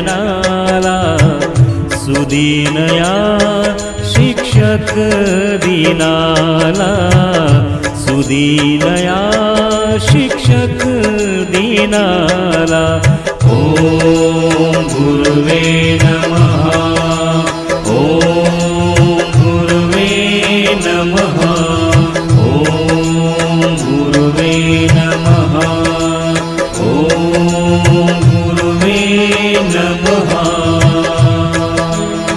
गुरुजनाला सुदीनया शिक्षक दीनाला। सुदीनया शिक्षक दीनाला। ॐ गुरुवे नमः। ॐ गुरुवे नमः। ॐ गुरुवे नमः। ॐ नमः